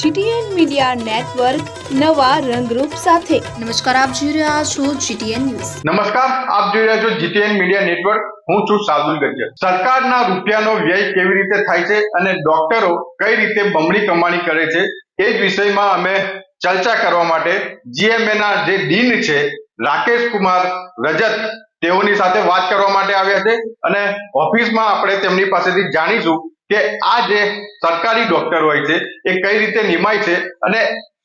GTN media network નવા રંગરૂપ સાથે. નમસ્કાર આપ જોઈ રહ્યા છો જીટીએન ન્યૂઝ. નમસ્કાર આપ જોઈ રહ્યા છો જીટીએન મીડિયા નેટવર્ક. હું છું સાદુલ ગજ્જર સરકારના રૂપિયાનો વ્યય કેવી રીતે થાય છે અને ડોક્ટરો કઈ રીતે બમણી કમાણી કરે છે એ જ વિષયમાં અમે ચર્ચા કરવા માટે જીએમએ ના જે ડીન છે રાકેશ કુમાર રજત તેઓની સાથે વાત કરવા માટે આવ્યા છે. અને ઓફિસમાં આપણે તેમની પાસેથી જાણીશું કે આ જે સરકારી ડોક્ટર હોય છે, એ કઈ રીતે નિમાય છે અને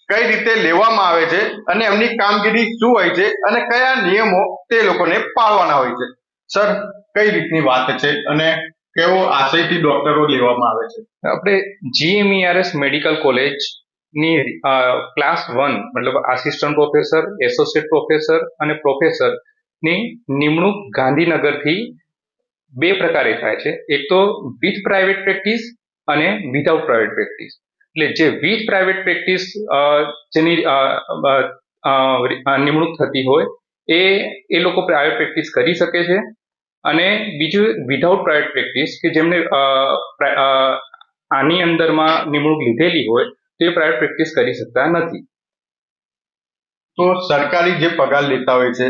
કઈ રીતે લેવામાં આવે છે અને એમની કામગીરી શું હોય છે અને કયા નિયમો તે લોકોને પાળવાના હોય છે. સર, કઈ રીતની વાત છે અને કેવો આશયથી ડોક્ટરો લેવામાં આવે છે? આપણે જીએમઈઆરએસ મેડિકલ કોલેજની ક્લાસ વન મતલબ આસિસ્ટન્ટ પ્રોફેસર એસોસિએટ પ્રોફેસર અને પ્રોફેસરની નિમણૂક ગાંધીનગરથી બે પ્રકારે થાય છે. એક તો વિથ પ્રાઇવેટ પ્રેક્ટિસ અને વિધાઉટ પ્રાઇવેટ પ્રેક્ટિસ એટલે જે વિથ પ્રાઇવેટ પ્રેક્ટિસ જેની નિમણૂક થતી હોય, એ એ લોકો પ્રાઇવેટ પ્રેક્ટિસ કરી શકે છે. અને બીજું વિધાઉટ પ્રાઇવેટ પ્રેક્ટિસ કે જેમને આની અંદરમાં નિમણૂક લીધેલી હોય, તે પ્રાઇવેટ પ્રેક્ટિસ કરી શકતા નથી. તો સરકારી જે પગાર લેતા હોય છે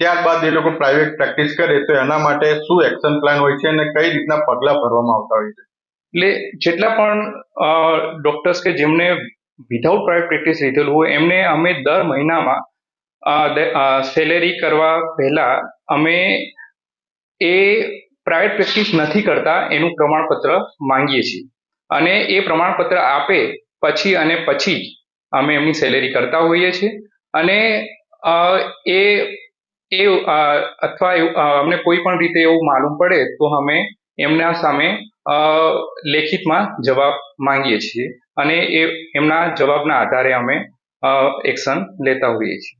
ત્યારબાદ એ લોકો પ્રાઇવેટ પ્રેક્ટિસ કરે તો એના માટે શું એક્શન પ્લાન હોય છે અને કઈ રીતના પગલાં ભરવામાં આવતા હોય છે? એટલે જેટલા પણ ડોક્ટર્સ કે જેમને વિધાઉટ પ્રાઇવેટ પ્રેક્ટિસ લીધેલું હોય, એમને અમે દર મહિનામાં સેલેરી કરવા પહેલા અમે એ પ્રાઇવેટ પ્રેક્ટિસ નથી કરતા, એનું પ્રમાણપત્ર માંગીએ છીએ. અને એ પ્રમાણપત્ર આપે પછી અને પછી અમે એમની સેલેરી કરતા હોઈએ છીએ. અને એ એ અથવા અમને કોઈ પણ રીતે એવું માલુમ પડે તો અમે એમના સામે લેખિતમાં જવાબ માંગીએ છીએ અને એ એમના જવાબના આધારે અમે એક્શન લેતા હોઈએ છીએ.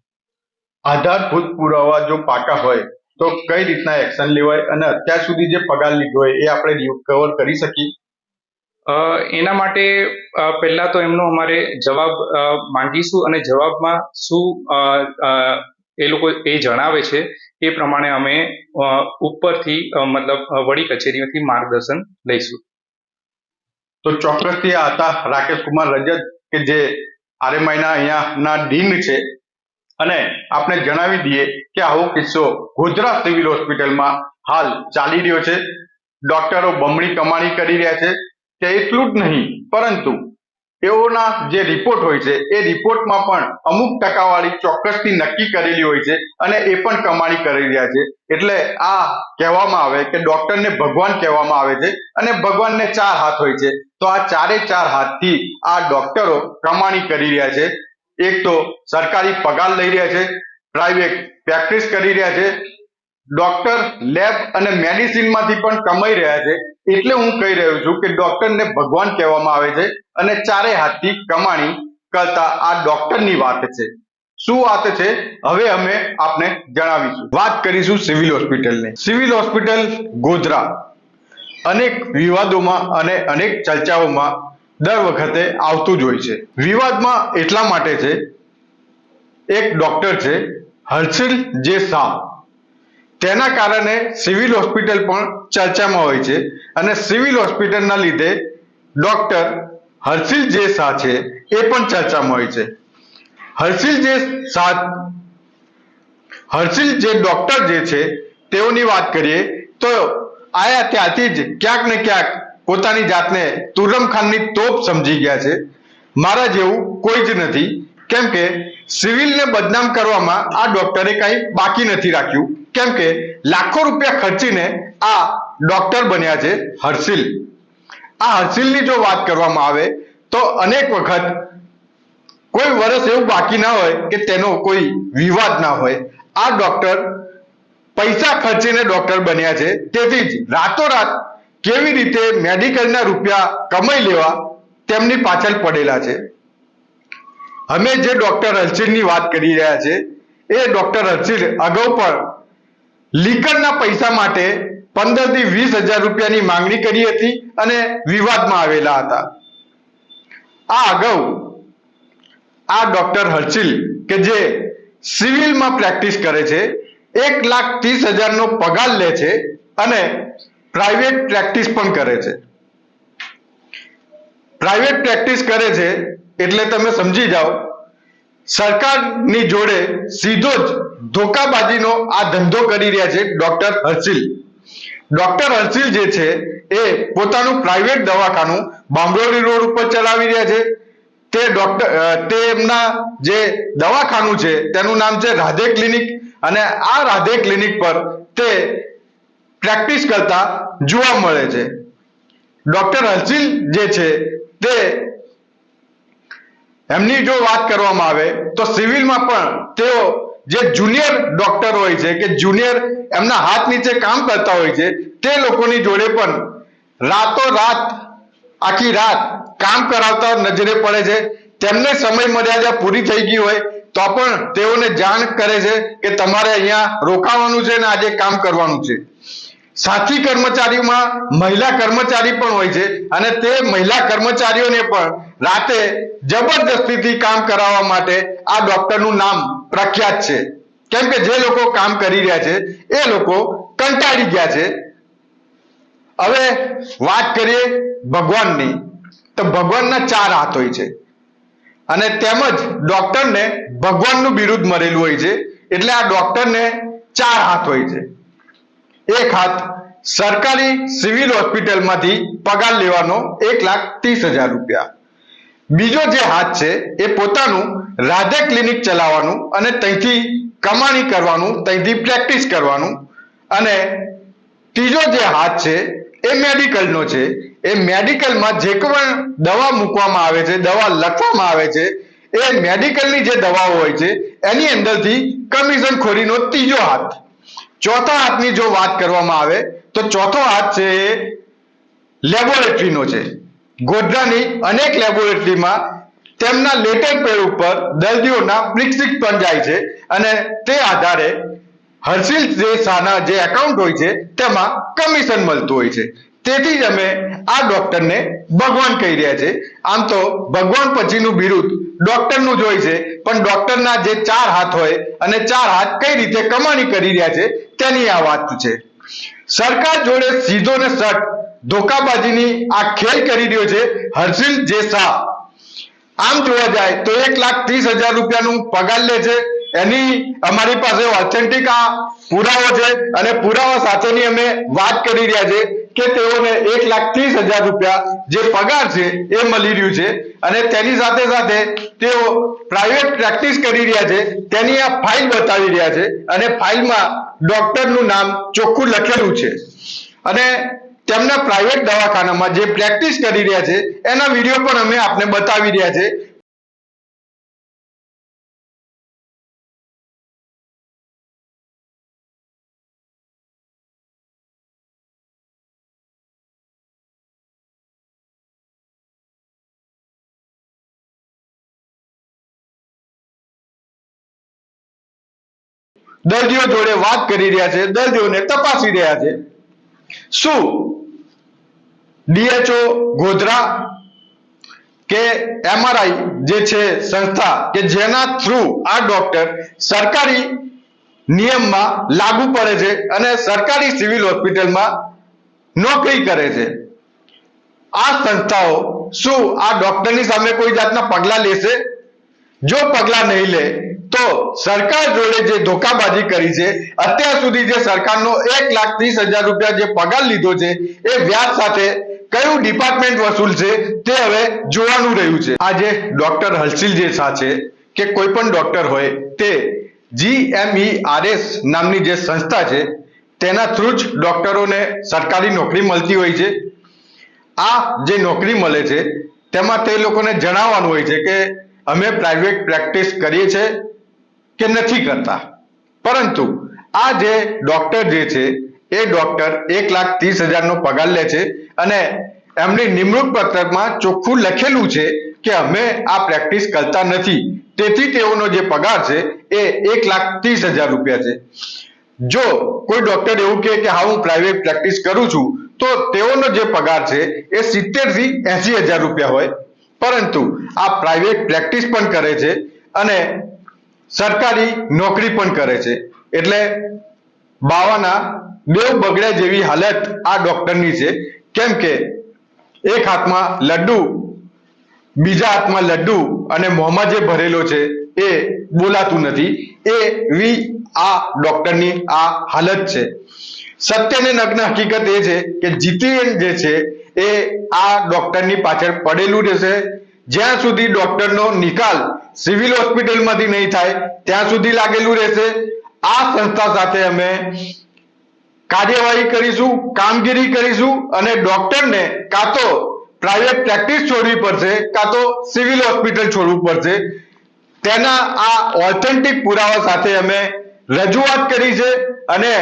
આધારભૂત પુરાવા જો પાકા હોય તો કઈ રીતના એક્શન લેવાય અને અત્યાર સુધી જે પગાર લીધો હોય એ આપણે રિકવર કરી શકીએ? અ, એના માટે પહેલા તો એમનો અમારે જવાબ માંગીશું અને જવાબમાં શું એ લોકો એ જણાવે છે, એ પ્રમાણે અમે ઉપરથી મતલબ વડી કચેરીઓથી માર્ગદર્શન લઈશું. તો ચોક્કસથી હતા રાકેશ કુમાર રજત, કે જે આરએમઆઈના અહીંયાના ડીન છે. અને આપણે જણાવી દઈએ કે આવો કિસ્સો ગોધરા સિવિલ હોસ્પિટલમાં હાલ ચાલી રહ્યો છે. ડોક્ટરો બમણી કમાણી કરી રહ્યા છે. કે એટલું જ નહીં, પરંતુ એઓના જે રિપોર્ટ હોય છે, એ રિપોર્ટમાં પણ અમુક ટકાવાળી ચોક્કસથી નક્કી કરેલી હોય છે અને એ પણ કમાણી કરી રહ્યા છે. એટલે આ કહેવામાં આવે કે ડોક્ટરને ભગવાન કહેવામાં આવે છે અને ભગવાનને ચાર હાથ હોય છે. તો આ ચારે ચાર હાથથી આ ડોક્ટરો કમાણી કરી રહ્યા છે. એક તો સરકારી પગાર લઈ રહ્યા છે પ્રાઇવેટ પ્રેક્ટિસ કરી રહ્યા છે ડોક્ટર લેબ અને મેડિસિનમાંથી પણ કમાઈ રહ્યા છે. એટલે હું કહી રહ્યો છું કે ડોક્ટરને ભગવાન કહેવામાં આવે છે અને ચારે હાથથી કમાણી કરતા આ ડોક્ટરની વાત છે. શું વાત છે? હવે અમે આપને જણાવીશું. વાત કરીશું સિવિલ હોસ્પિટલની. Civil hospital Godhra. અનેક વિવાદોમાં અને અનેક ચર્ચાઓમાં દર વખતે આવતું જ હોય છે. વિવાદમાં એટલા માટે છે, એક ડોક્ટર છે, હર્ષિલ જે શાહ. તેના કારણે સિવિલ હોસ્પિટલ પણ ચર્ચામાં હોય છે અને સિવિલ હોસ્પિટલના લીધે ડોક્ટર હર્ષિલ જે શાહ છે એ પણ ચર્ચામાં હોય છે. હર્ષિલ જે શાહ, હર્ષિલ જે ડોક્ટર જે છે તેઓની વાત કરીએ તો આયા ત્યાંથી જ ક્યાંક ને ક્યાંક પોતાની જાતને તુરમ ખાનની તોપ સમજી ગયા છે. મારા જેવું કોઈ જ નથી. કેમ કે સિવિલને બદનામ કરવામાં આ ડોક્ટરે કંઈ બાકી નથી રાખ્યું. કેમ કે લાખો રૂપિયા ખર્ચીને આ ડોક્ટર બન્યા છે હર્ષિલ. આ હર્ષિલની જો વાત કરવામાં આવે તો અનેક વખત કોઈ વર્ષ એવું બાકી ના હોય કે તેનો કોઈ વિવાદ ના હોય. આ ડોક્ટર પૈસા ખર્ચીને ડોક્ટર બન્યા છે. તેથી જ રાતોરાત કેવી રીતે મેડિકલના રૂપિયા કમાઈ લેવા તેમની પાછળ પડેલા છે. અમે જે ડોક્ટર હર્ષિલની વાત કરી રહ્યા છે, એ ડોક્ટર હર્ષિલ અગાઉ પણ લીકરના પૈસા માટે પંદરથી વીસ હજાર રૂપિયાની માંગણી કરી હતી અને વિવાદમાં આવેલા હતા. આ અગાઉ આ ડોક્ટર હર્ષિલ કે જે સિવિલમાં પ્રેક્ટિસ કરે છે, એક લાખ ત્રીસ હજારનો પગાર લે છે અને પ્રાઇવેટ પ્રેક્ટિસ પણ કરે છે. પ્રાઇવેટ પ્રેક્ટિસ કરે છે એટલે તમે સમજી જાઓ, સરકારની જોડે સીધો જ ધોકાબાજીનો આ ધંધો કરી રહ્યા છે ડોક્ટર હર્ષિલ. ડોક્ટર હર્ષિલ જે છે એ પોતાનું પ્રાઇવેટ દવાખાનું બાંભરોલી રોડ ઉપર ચલાવી રહ્યા છે. તે ડોક્ટર તે એમના જે દવાખાનું છે, તેનું નામ છે રાધે ક્લિનિક અને આ રાધે ક્લિનિક પર તે પ્રેક્ટિસ કરતા જોવા મળે છે. ડોક્ટર હર્ષિલ જે છે તે એમની જો વાત કરવામાં આવે, તો સિવિલમાં પણ તેઓ જે જુનિયર ડોક્ટર હોય છે કે જુનિયર એમના હાથ નીચે કામ કરતા હોય છે, તે લોકોની જોડે પણ રાતો રાત આખી રાત કામ કરાવતા નજરે પડે છે. તેમને સમય મર્યાદા પૂરી થઈ ગઈ હોય, તો પણ તેઓને જાણ કરે છે કે તમારે અહીંયા રોકાવાનું છે ને આજે કામ કરવાનું છે. સાથી કર્મચારીમાં મહિલા કર્મચારી પણ હોય છે અને તે મહિલા કર્મચારીઓને પણ રાતે જબરદસ્તીથી કામ કરાવવા માટે આ ડોક્ટરનું નામ પ્રખ્યાત છે. કેમ કે જે લોકો કામ કરી રહ્યા છે, એ લોકો કંટાળી ગયા છે. હવે વાત કરીએ ભગવાનની. તો ભગવાનના ચાર હાથ હોય છે. અને તેમજ ડોક્ટરને ભગવાનનું બિરુદ મળેલું હોય છે. એટલે આ ડોક્ટરને ચાર હાથ હોય છે. એક હાથ સરકારી સિવિલ હોસ્પિટલમાંથી પગાર લેવાનો એક લાખ ત્રીસ હજાર રૂપિયા. બીજો જે હાથ છે, એ પોતાનું રાધે ક્લિનિક ચલાવવાનું અને ત્યાંથી કમાણી કરવાનું, ત્યાંથી પ્રેક્ટિસ કરવાનું. અને ત્રીજો જે હાથ છે, એ મેડિકલનો છે. એ મેડિકલમાં જે પણ દવા મૂકવામાં આવે છે, દવા લખવામાં આવે છે, એ મેડિકલની જે દવાઓ હોય છે, એની અંદરથી કમિશન ખોરીનો ત્રીજો હાથ. ચોથા હાથની જો વાત કરવામાં આવે, તો ચોથો હાથ છે, એ લેબોરેટરીનો છે. ગોધરાની અનેક લેબોરેટરીમાં તેમના લેટર પેડ ઉપર દર્દીઓના પ્રિક્સિક પણ જાય છે અને તે આધારે હર્ષિલ શાના જે એકાઉન્ટ હોય છે, તેમાં કમિશન મળતું હોય છે. તેથી જ અમે આ ડોક્ટરને ભગવાન કહી રહ્યા છે. આમ તો ભગવાન પછીનું બિરુદ ડોક્ટરનું જ હોય છે, પણ ડોક્ટરના જે ચાર હાથ હોય અને ચાર હાથ કઈ રીતે કમાણી કરી રહ્યા છે, તેની આ વાત છે. સરકાર જોડે સીધો ને સટ ધોકાબાજીની આ ખેલ કરી રહ્યો છે હર્ષિલ જે શાહ આમ જોવા જાય તો એક લાખ ત્રીસ હજાર રૂપિયાનું પગાર લે છે. એની અમારી પાસે ઓથેન્ટિક આ પુરાવો છે અને પુરાવા સાથેની અમે વાત કરી રહ્યા છે કે તેઓને એક લાખ ત્રીસ હજાર રૂપિયા જે પગાર છે એ મળી રહ્યું છે અને તેની સાથે સાથે તેઓ પ્રાઇવેટ પ્રેક્ટિસ કરી રહ્યા છે. તેની આ ફાઇલ બતાવી રહ્યા છે અને ફાઇલમાં ડોક્ટરનું નામ ચોખ્ખું લખેલું છે. અને તેમના પ્રાઇવેટ દવાખાનામાં જે પ્રેક્ટિસ કરી રહ્યા છે, એના વીડિયો પણ અમે આપને બતાવી રહ્યા છે. દર્દીઓ જોડે વાત કરી રહ્યા છે, દર્દીઓને તપાસી રહ્યા છે. શું? ડીએચઓ ગોધરા કે એમઆરઆઈ જે છે સંસ્થા કે જેના થ્રુ આ ડોક્ટર સરકારી નિયમમાં લાગુ પડે છે અને સરકારી સિવિલ હોસ્પિટલમાં નોકરી કરે છે. આ સંસ્થાઓ શું આ ડોક્ટરની સામે કોઈ જાતના પગલા લેશે? જો પગલા નહીં લે, તો સરકાર જોડે જે ધોકાબાજી કરી છે, અત્યાર સુધી જે સરકારનો એક લાખ ત્રીસ હજાર રૂપિયા જે પગાર લીધો છે, એ વ્યાજ સાથે કયું ડિપાર્ટમેન્ટ વસૂલ છે તે હવે જોવાનું રહ્યું છે. આજે ડોક્ટર હર્ષિલ જે શાહ છે કે કોઈ પણ ડોક્ટર હોય તે જીએમઈઆરએસ નામની જે સંસ્થા છે તેના થ્રુ જ ડોક્ટરોને સરકારી નોકરી મળતી હોય છે. આ જે નોકરી મળે છે તેમાં તે લોકોને જણાવવાનું હોય છે કે અમે પ્રાઇવેટ પ્રેક્ટિસ કરીએ છીએ કે નથી કરતા. પરંતુ આ જે ડોક્ટર જે છે એ ડોક્ટર એક લાખ ત્રીસ હજારનો પગાર લે છે અને એમની નિમણૂક પત્રકમાં ચોખ્ખું લખેલું છે કે અમે આ પ્રેક્ટિસ કરતા નથી. તેથી તેઓનો જે પગાર છે એ એક લાખ ત્રીસ હજાર રૂપિયા છે. જો કોઈ ડોક્ટર એવું કહે કે હા, હું પ્રાઇવેટ પ્રેક્ટિસ કરું છું, તો તેઓનો જે પગાર છે એ સિત્તેરથી એસી હજાર રૂપિયા હોય. પરંતુ આ પ્રાઇવેટ પ્રેક્ટિસ પણ કરે છે અને સરકારી નોકરી પણ કરે છે. એટલે બાવાના દેવ બગડે જેવી હાલત આ ડોક્ટરની છે. કેમ કે એક હાથમાં લડ્ડુ, બીજા હાથમાં લડ્ડુ અને મોંમાં જે ભરેલો છે એ બોલાતું નથી. એવી આ ડોક્ટરની આ હાલત છે. સત્ય અને નગ્ન હકીકત એ છે કે જીતીએન જે છે એ આ ડોક્ટરની પાછળ પડેલું રહેશે. જ્યાં સુધી ડોક્ટરનો નિકાલ સિવિલ હોસ્પિટલમાંથી નહીં થાય, ત્યાં સુધી લાગેલું રહેશે. આ સંસ્થા સાથે અમે કાર્યવાહી કરીશું, કામગીરી કરીશું અને ડોક્ટરને કાં તો પ્રાઇવેટ પ્રેક્ટિસ છોડવી પડશે, કાં તો સિવિલ હોસ્પિટલ છોડવું પડશે. તેના આ ઓથેન્ટિક પુરાવા સાથે અમે રજૂઆત કરી છે અને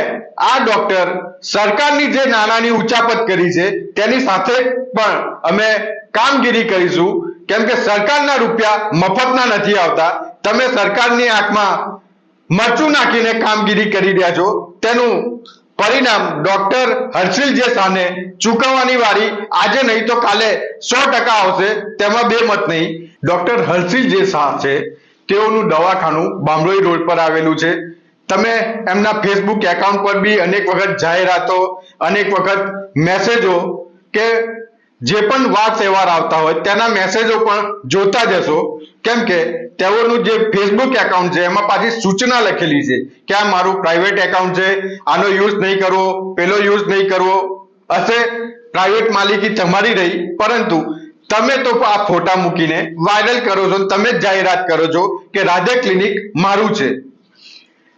આ ડોક્ટર સરકારની જે નાનાની ઉચાપત કરી છે, તેની સાથે પણ અમે કામગીરી કરીશું. કેમ કે સરકારના રૂપિયા મફતના નથી આવતા. તમે સરકારની આંખમાં મરચું નાખીને કામગીરી કરી રહ્યા છો. તેનું પરિણામ ડોક્ટર હર્ષિલ જે સાને ચૂકવવાની વારી આજે નહીં તો કાલે સો ટકા આવશે, તેમાં બે મત નહીં. ડોક્ટર હર્ષિલ શાહ છે, તેઓનું દવાખાનું બામરોઈ રોડ પર આવેલું છે. તમે એમના ફેસબુક એકાઉન્ટ પર બી અનેક વખત જાહેરાતો, અનેક વખત મેસેજો કે જે પણ વાર તહેવાર આવતા હોય તેના મેસેજો પણ જોતા જશો. કેમ કે તેઓનું જે ફેસબુક એકાઉન્ટ છે, એમાં પાછી સૂચના લખેલી છે કે આ મારું પ્રાઇવેટ એકાઉન્ટ છે, આનો યુઝ નહીં કરવો પેલો યુઝ નહીં કરવો હશે પ્રાઇવેટ માલિકી તમારી રહી, પરંતુ તમે તો આ ફોટા મૂકીને વાયરલ કરો છો તમે જ જાહેરાત કરો છો કે રાધે ક્લિનિક મારું છે.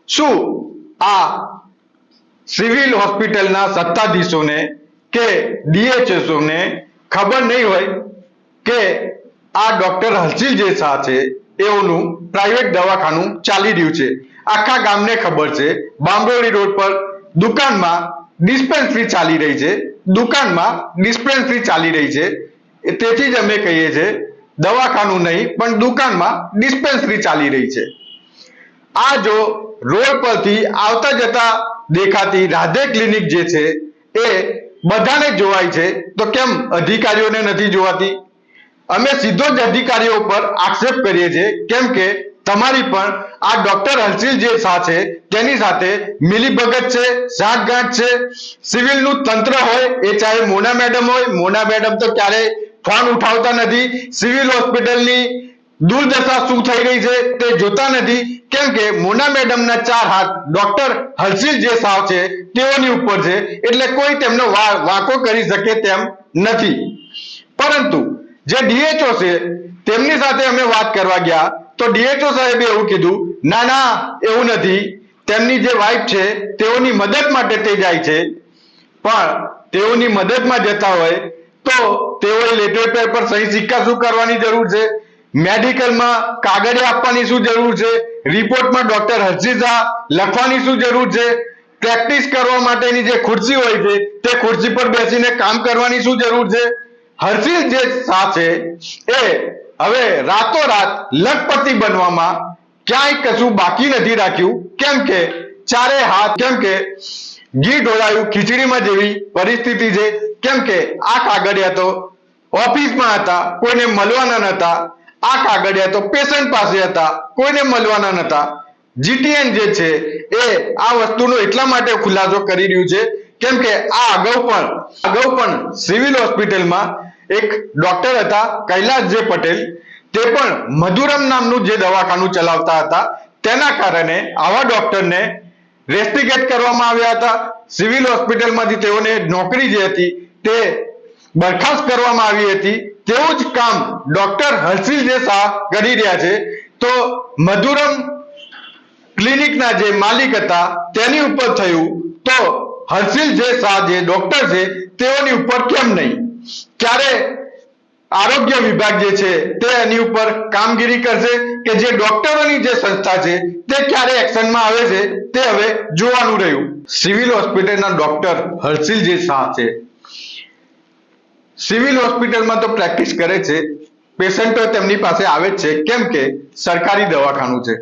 શું આ સિવિલ હોસ્પિટલના સત્તાધીશોને કે ડીએચએસઓને ખબર નહીં હોય કે આ ડોક્ટર હર્ષિલ જે શાહ છે, એઓનું પ્રાઇવેટ દવાખાનું ચાલી રહ્યું છે. આખા ગામને ખબર છે બાંબરોડી રોડ પર દુકાનમાં ડિસ્પેન્સરી ચાલી રહી છે, દુકાનમાં ડિસ્પેન્સરી ચાલી રહી છે. તેથી જ અમે કહીએ છીએ દવાખાનું નહીં, પણ દુકાનમાં ડિસ્પેન્સરી ચાલી રહી છે. આ જો રોડ પરથી આવતા જતા દેખાતી રાધે ક્લિનિક જે છે, એ બધાને જોવાય છે. તો કેમ અધિકારીઓને નથી જોવાતી? અમે સીધો જ અધિકારીઓ પર આક્ષેપ કરીએ છીએ. કેમ કે તમારી પણ આ ડોક્ટર હર્ષિલ જે શાહ છે, તેની સાથે મિલીભગત છે, સાંઠગાંઠ છે. સિવિલનું તંત્ર હોય, એ ચાહે મોના મેડમ હોય, મોના મેડમ તો ક્યારેય ફોન ઉઠાવતા નથી. સિવિલ હોસ્પિટલની દુર્દશા શું થઈ રહી છે તે જોતા નથી. કેમ કે મોના મેડમના ચાર હાથ ડોક્ટર હર્ષિલ જે સાવ છે, તેઓની ઉપર છે, એટલે કોઈ તેમનો વા- વાંકો કરી શકે તેમ નથી. પરંતુ જે ડીએચઓ છે, તેમની સાથે અમે વાત કરવા ગયા, તો ડીએચઓ સાહેબે એવું કીધું, ના ના, એવું નથી. તેમની જે વાઇફ છે, તેઓની મદદ માટે તે જાય છે. પણ તેઓની મદદમાં જતા હોય, તો તેઓએ લેટર પર સહી સિક્કા શું કરવાની જરૂર છે? મેડિકલમાં કાગળિયા આપવાની શું જરૂર છે? રિપોર્ટમાં ડોક્ટર હર્ષિઝા લખવાની શું જરૂર છે? પ્રેક્ટિસ કરવા માટેની જે ખુરશી હોય છે, તે ખુરશી પર બેસીને કામ કરવાની શું જરૂર છે? હર્ષિલ જે શાહ છે, એ હવે રાતોરાત લખપતિ બનવામાં ક્યાંય કશું બાકી નથી રાખ્યું. કેમ કે ચારે હાથ, કેમ કે ઘી ઢોળાયું ખીચડીમાં જેવી પરિસ્થિતિ છે. કેમ કે આ કાગળિયા તો ઓફિસમાં હતા, કોઈને મળવાના નતા આ કાગળિયા તો પેશન્ટ પાસે હતા, કોઈને મળવાના નતા. જીટીએન જે છે, એ આ વસ્તુનો એટલા માટે ખુલાસો કરી રહ્યું છે, કેમ કે આ અગાઉ પણ અગાઉ પણ સિવિલ હોસ્પિટલમાં એક ડોક્ટર હતા, કૈલાસ જે પટેલ, તે પણ મધુરમ નામનું જે દવાખાનું ચલાવતા હતા, તેના કારણે આવા ડોક્ટરને રેસ્ટિગેટ કરવામાં આવ્યા હતા. સિવિલ હોસ્પિટલમાંથી તેઓને નોકરી જે હતી, તે બરખાસ્ત કરવામાં આવી હતી. તેવું જ કામ ડોક્ટર હર્ષિલ શાહ કરી રહ્યા છે. તો મધુરમ ક્લિનિકના જે માલિક હતા, તેની ઉપર થયું. તો હર્ષિલ શાહ જે ડોક્ટર છે, તેઓની ઉપર કેમ નહીં? ક્યારે આરોગ્ય વિભાગ જે છે, તે એની ઉપર કામગીરી કરશે કે જે ડોક્ટરોની જે સંસ્થા છે, તે ક્યારે એક્શનમાં આવે છે, તે હવે જોવાનું રહ્યું. સિવિલ હોસ્પિટલના ડોક્ટર હર્ષિલ જે શાહ છે. સિવિલ હોસ્પિટલમાં તો પ્રેક્ટિસ કરે છે. પેશન્ટો તેમની પાસે આવે છે કેમ કે સરકારી દવાખાનું છે.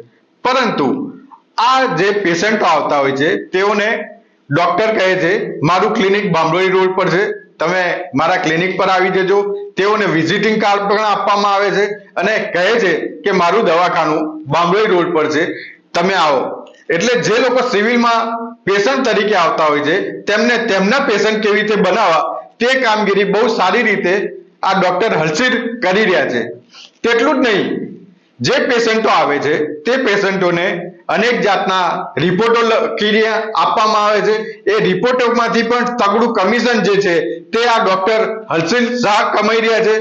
પરંતુ આ જે પેશન્ટો આવતા હોય છે, તેઓને ડોક્ટર કહે છે, મારું ક્લિનિક બામરોઈ રોડ પર છે. તમે મારા ક્લિનિક પર આવી જજો. તેઓને વિઝિટિંગ કાર્ડ પણ આપવામાં આવે છે અને કહે છે કે, મારું દવાખાનું બામરોઈ રોડ પર છે. તમે આવો. એટલે જે લોકો સિવિલમાં પેશન્ટ તરીકે આવતા હોય છે, તેમને તેમના પેશન્ટ કેવી રીતે બનાવવા તે કામગીરી બહુ સારી રીતે આ ડોક્ટર હર્ષિલ કરી રહ્યા છે. તેટલું જ નહીં, જે પેશન્ટો આવે છે, તે પેશન્ટોને અનેક જાતના રિપોર્ટો લખીને આપવામાં આવે છે. એ રિપોર્ટોમાંથી પણ તગડું કમિશન જે છે, તે આ ડોક્ટર હર્ષિલ શાહ કમાઈ રહ્યા છે.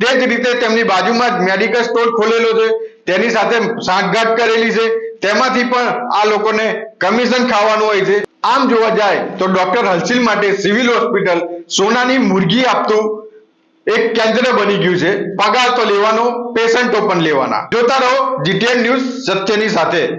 તે જ રીતે તેમની બાજુમાં જ મેડિકલ સ્ટોર ખોલેલો છે, તેની સાથે સાંઠગાંઠ કરેલી છે. તેમાંથી પણ આ લોકોને કમિશન ખાવાનું હોય છે. આમ જોવા જાય તો ડોક્ટર હલસિલ માટે સિવિલ હોસ્પિટલ સોનાની મુરગી આપતું એક કેન્દ્ર બની ગયું છે. પગાર તો લેવાનો, પેશન્ટો પણ લેવાના. જોતા રહો જીટીએન ન્યૂઝ સત્યની સાથે.